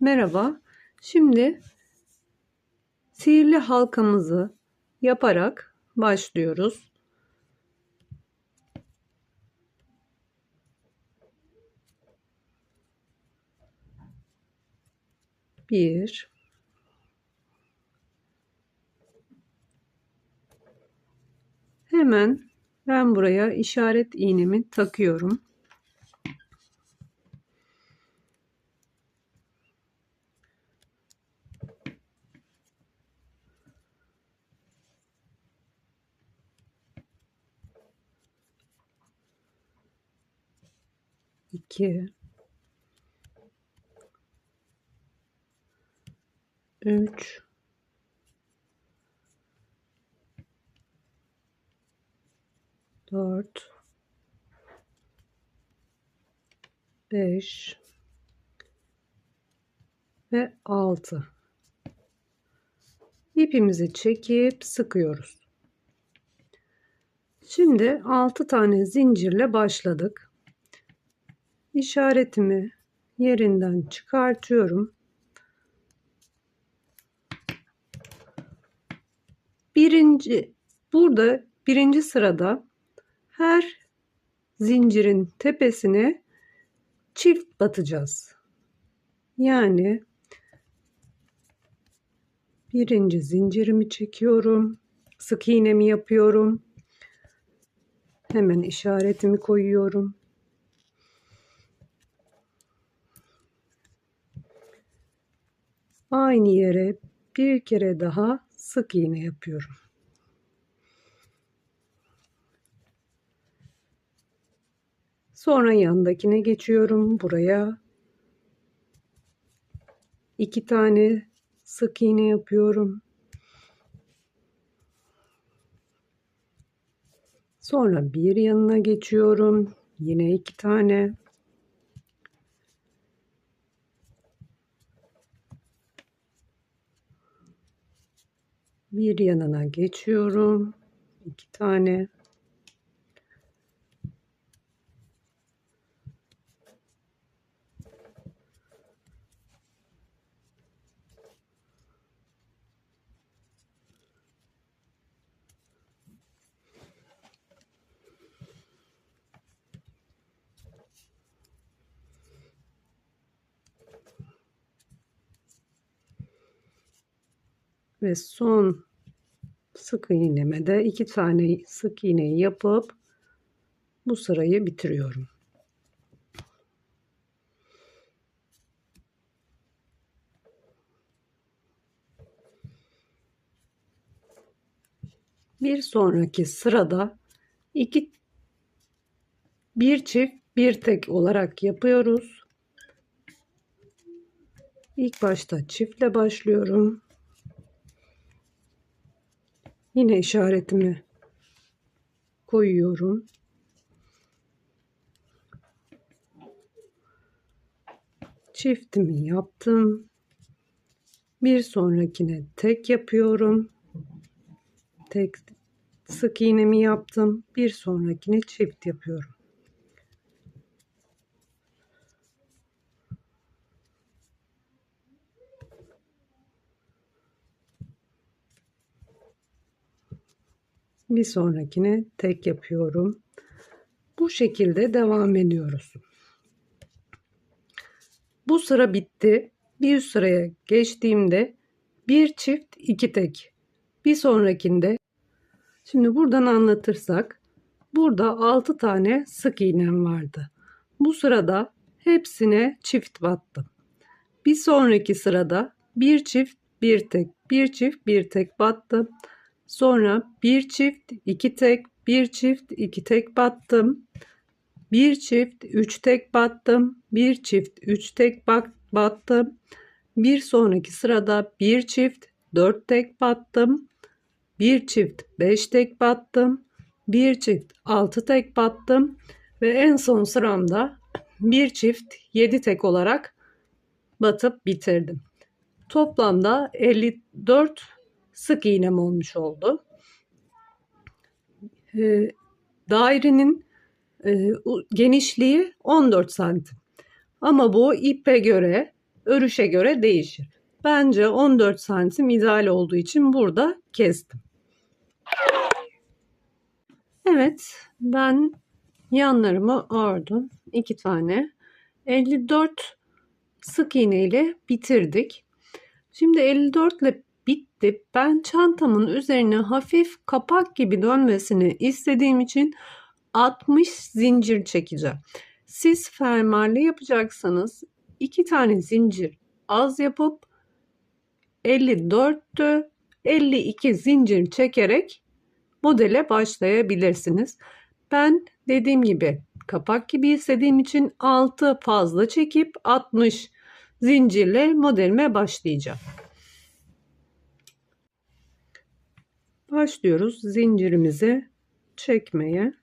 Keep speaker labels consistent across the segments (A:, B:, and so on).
A: Merhaba. Şimdi sihirli halkamızı yaparak başlıyoruz. Bir. Hemen ben buraya işaret iğnemi takıyorum. 2 3 4 5 ve 6 ipimizi çekip sıkıyoruz. Şimdi 6 tane zincirle başladık işaretimi yerinden çıkartıyorum. Birinci burada birinci sırada her zincirin tepesine çift batacağız. Yani birinci zincirimi çekiyorum. Sık iğnemi yapıyorum. Hemen işaretimi koyuyorum. Aynı yere bir kere daha sık iğne yapıyorum. Sonra yandakine geçiyorum. Buraya iki tane sık iğne yapıyorum. Sonra bir yanına geçiyorum. Yine iki tane. Bir yanına geçiyorum. iki tane. Ve son sık iğneme de iki tane sık iğneyi yapıp bu sırayı bitiriyorum. Bir sonraki sırada iki bir çift bir tek olarak yapıyoruz. İlk başta çiftle başlıyorum. Yine işaretimi koyuyorum. Çiftimi yaptım. Bir sonrakine tek yapıyorum. Tek sık iğnemi yaptım. Bir sonrakine çift yapıyorum. Bir sonrakine tek yapıyorum. Bu şekilde devam ediyoruz. Bu sıra bitti. Bir üst sıraya geçtiğimde bir çift iki tek. Bir sonrakinde şimdi buradan anlatırsak burada 6 tane sık iğnem vardı. Bu sırada hepsine çift battım. Bir sonraki sırada bir çift bir tek bir çift bir tek battım. Sonra bir çift, iki tek, bir çift, iki tek battım. Bir çift, üç tek battım. Bir çift, üç tek battım. Bir sonraki sırada bir çift, dört tek battım. Bir çift, beş tek battım. Bir çift, altı tek battım. Ve en son sıramda bir çift, yedi tek olarak batıp bitirdim. Toplamda 54 sık iğnem olmuş oldu. E, dairenin e, genişliği 14 santim. Ama bu ipe göre örüşe göre değişir. Bence 14 santim ideal olduğu için burada kestim. Evet ben yanlarımı ördüm. iki tane. 54 sık iğne ile bitirdik. Şimdi 54 ile bitti. Ben çantamın üzerine hafif kapak gibi dönmesini istediğim için 60 zincir çekeceğim. Siz fermuarlı yapacaksanız 2 tane zincir az yapıp 54'tü 52 zincir çekerek modele başlayabilirsiniz. Ben dediğim gibi kapak gibi istediğim için 6 fazla çekip 60 zincirle modelime başlayacağım. Başlıyoruz zincirimizi çekmeye.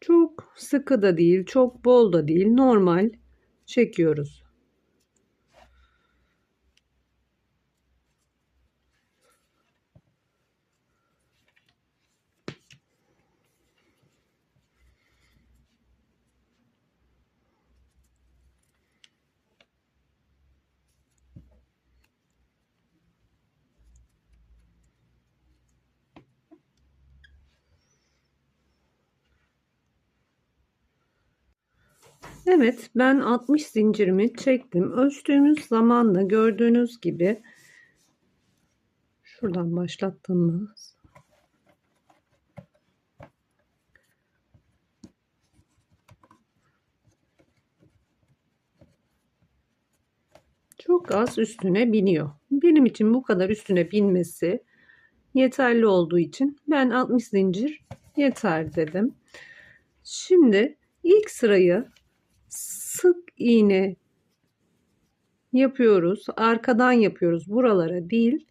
A: Çok sıkı da değil, çok bol da değil, normal çekiyoruz. Evet ben 60 zincirimi çektim. Ölçtüğümüz zaman da gördüğünüz gibi şuradan başlattığımız çok az üstüne biniyor. Benim için bu kadar üstüne binmesi yeterli olduğu için ben 60 zincir yeter dedim. Şimdi ilk sırayı sık iğne yapıyoruz. Arkadan yapıyoruz. Buralara değil.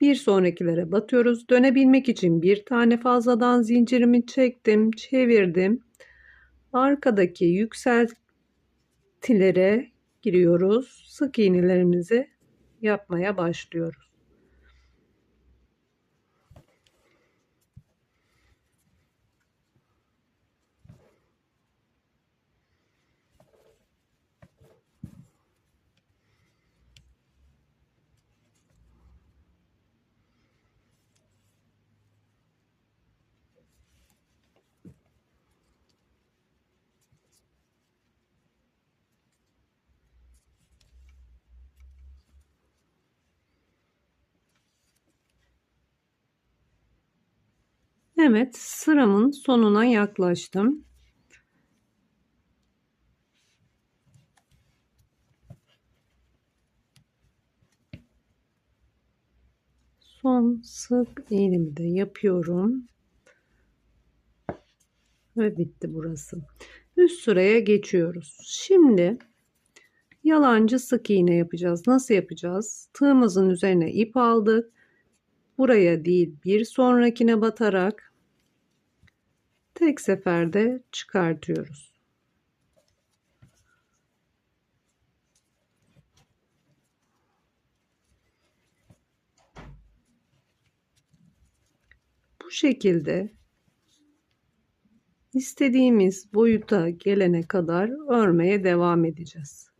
A: Bir sonrakilere batıyoruz. Dönebilmek için bir tane fazladan zincirimi çektim, çevirdim. Arkadaki yükseltilere giriyoruz. Sık iğnelerimizi yapmaya başlıyoruz. Evet sıramın sonuna yaklaştım. Son sık iğnemi de yapıyorum. Ve bitti burası. Üst sıraya geçiyoruz. Şimdi yalancı sık iğne yapacağız. Nasıl yapacağız? Tığımızın üzerine ip aldık. Buraya değil bir sonrakine batarak tek seferde çıkartıyoruz. Bu şekilde istediğimiz boyuta gelene kadar örmeye devam edeceğiz.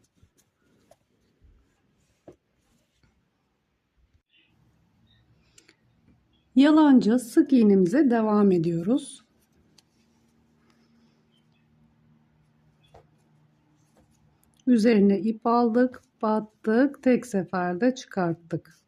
A: Yalanca sık iğnemize devam ediyoruz. Üzerine ip aldık, battık, tek seferde çıkarttık.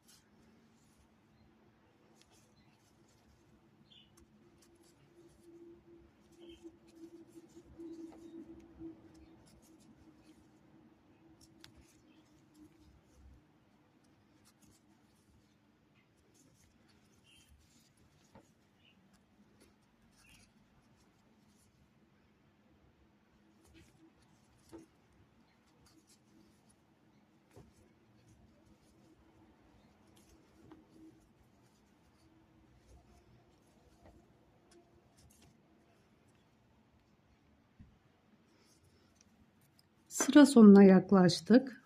A: Sıra sonuna yaklaştık.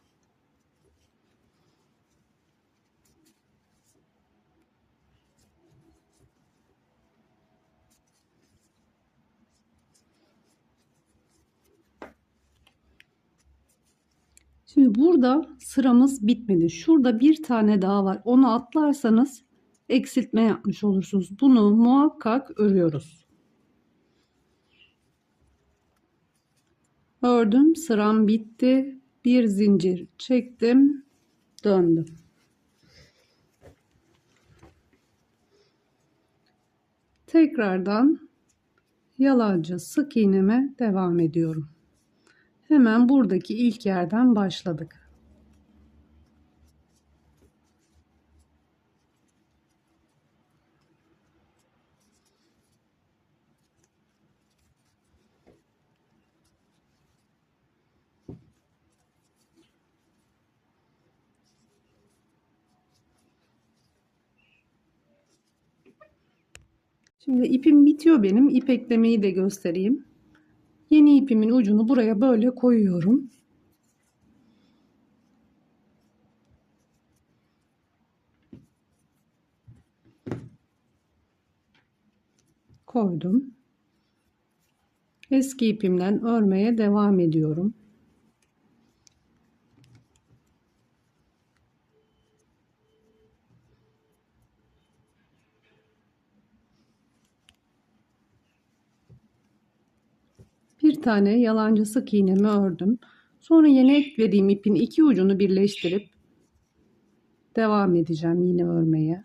A: Şimdi burada sıramız bitmedi. Şurada bir tane daha var. Onu atlarsanız eksiltme yapmış olursunuz. Bunu muhakkak örüyoruz. Ördüm, sıram bitti. Bir zincir çektim, döndüm. Tekrardan yalancı sık iğneme devam ediyorum. Hemen buradaki ilk yerden başladık. Şimdi ipim bitiyor benim. İp eklemeyi de göstereyim. Yeni ipimin ucunu buraya böyle koyuyorum. Koydum. Eski ipimden örmeye devam ediyorum. bir tane yalancı sık iğnemi ördüm. Sonra yeni eklediğim ipin iki ucunu birleştirip devam edeceğim yine örmeye.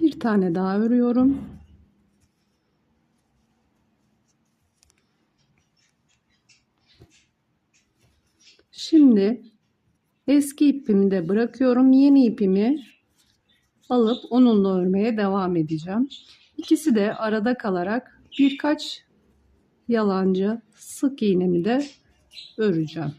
A: Bir tane daha örüyorum. Şimdi Eski ipimi de bırakıyorum. Yeni ipimi alıp onunla örmeye devam edeceğim. İkisi de arada kalarak birkaç yalancı sık iğnemi de öreceğim.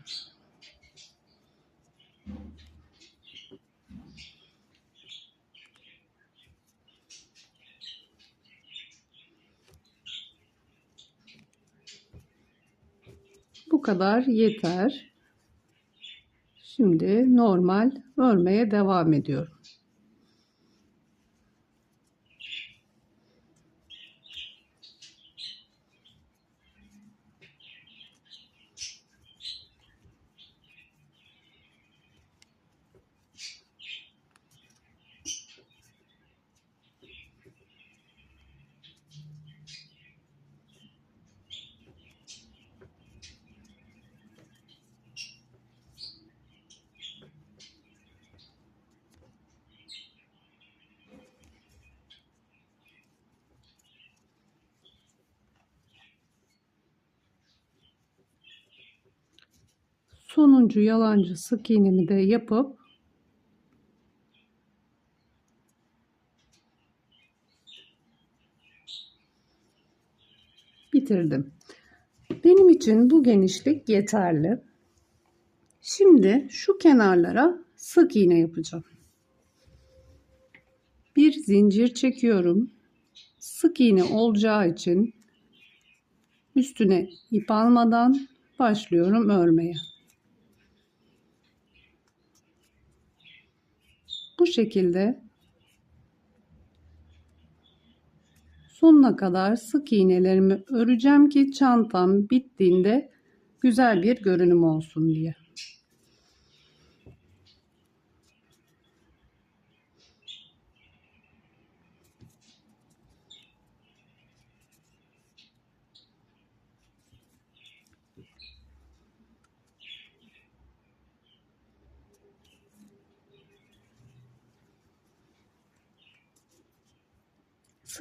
A: Bu kadar yeter. Şimdi normal örmeye devam ediyorum. Sonuncu yalancı sık iğnemi de yapıp bitirdim. Benim için bu genişlik yeterli. Şimdi şu kenarlara sık iğne yapacağım. Bir zincir çekiyorum. Sık iğne olacağı için üstüne ip almadan başlıyorum örmeye. Şekilde sonuna kadar sık iğnelerimi öreceğim ki çantam bittiğinde güzel bir görünüm olsun diye.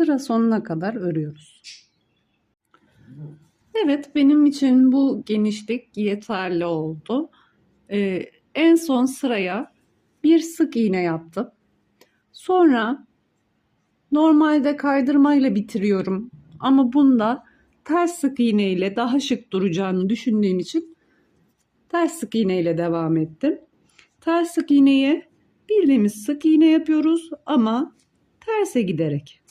A: Sıra sonuna kadar örüyoruz. Evet benim için bu genişlik yeterli oldu. Ee, en son sıraya bir sık iğne yaptım. Sonra normalde kaydırmayla bitiriyorum ama bunda ters sık iğne ile daha şık duracağını düşündüğüm için ters sık iğne ile devam ettim. Ters sık iğneyi bildiğimiz sık iğne yapıyoruz ama terse giderek.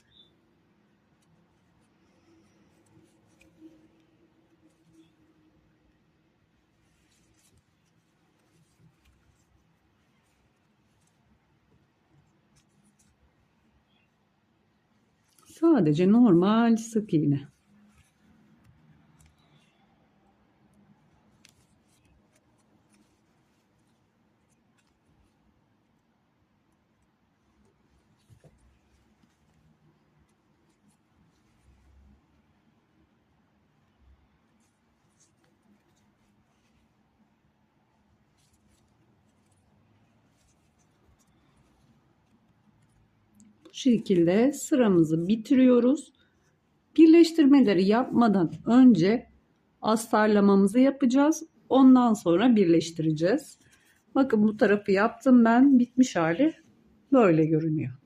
A: Sadece normal sık iğne. Şekilde sıramızı bitiriyoruz. Birleştirmeleri yapmadan önce astarlamamızı yapacağız. Ondan sonra birleştireceğiz. Bakın bu tarafı yaptım ben. Bitmiş hali böyle görünüyor.